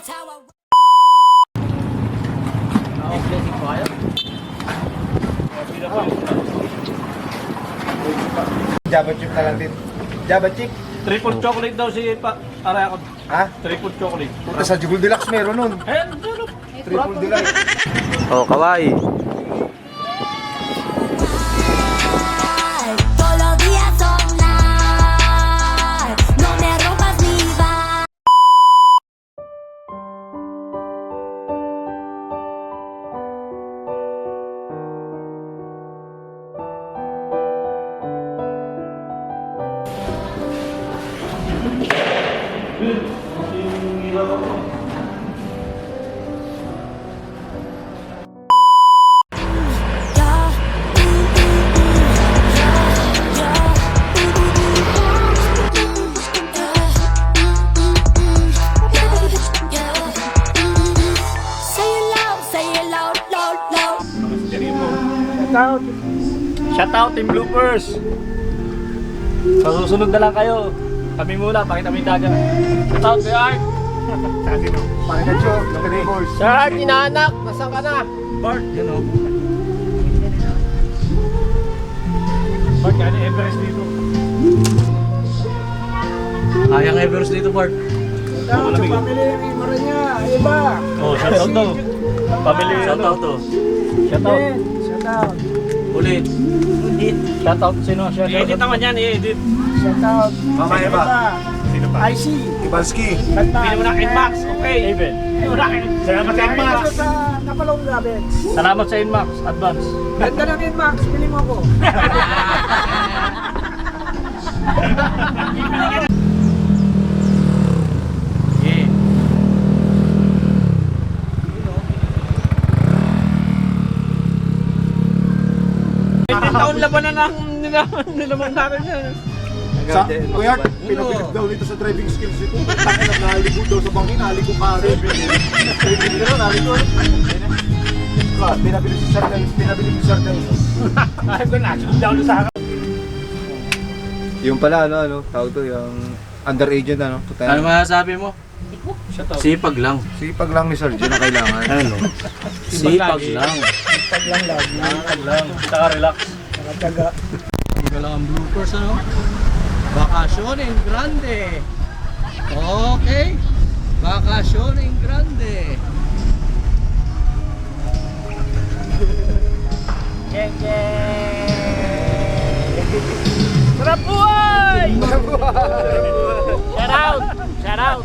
That's how I... Oh, fire. Java chip na lang din. Java chip. Triple oh. chocolate daw si pa ara ako. Ha? Triple chocolate. Puta sa Jubel Deluxe meron nun. Eh, Triple Deluxe. Oh, kawaii. Loud, say it loud, loud, loud. Shoutout. Shoutout Team Bloopers. Sa susunod na lang kayo. Kami muna, pakita mo yung dagat. Shoutout kay Art. Saka sino? Pangkacho, Lakadee Boys. Sir Art, inaanak. Nasaan ka na? Bart, yun o. Bart, kaya ni Everest dito. Ayang Everest dito, Bart. Sa family ng Imara niya. Iba. Oh, shoutout daw. Family, Shout out to. Shoutout. Shoutout. Ulit. Shoutout. Sino? Shoutout. I-edit naman yan, i-edit. Shoutout. Mamaya ba? Sino pa? IC. Ibanski. Bili mo na okay? Even. Bili mo na Salamat sa Inmax. Dito sa Napalong Gabets. Salamat sa Inmax, advance. Ganda ng Inmax. Bili mo ako. Taon labanan ang nilaman natin yan. Sa, Kuya, pinabilib daw dito sa driving skills ito. Takay na nalikod daw sa bangin, nalikod ka rin. Pero nalikod. Ah, Pinabilib si Sir Dang, pinabilib si Sir Dang. Ayaw ko na, down sa akin. Yung pala, ano, ano, tawag to, yung underagent, ano, puta. Ano masasabi mo? Sipag lang. Sipag lang ni Sir J na kailangan. Ano? Sipag lang. Pag lang lagi. Nakakad lang, saka relax. Nakataga. Ito lang ang bloopers, ano? Bakasyon en grande. Okay. Bakasyon en grande. Yeng, yeng! Sarap buhay! Shout out! Shout out!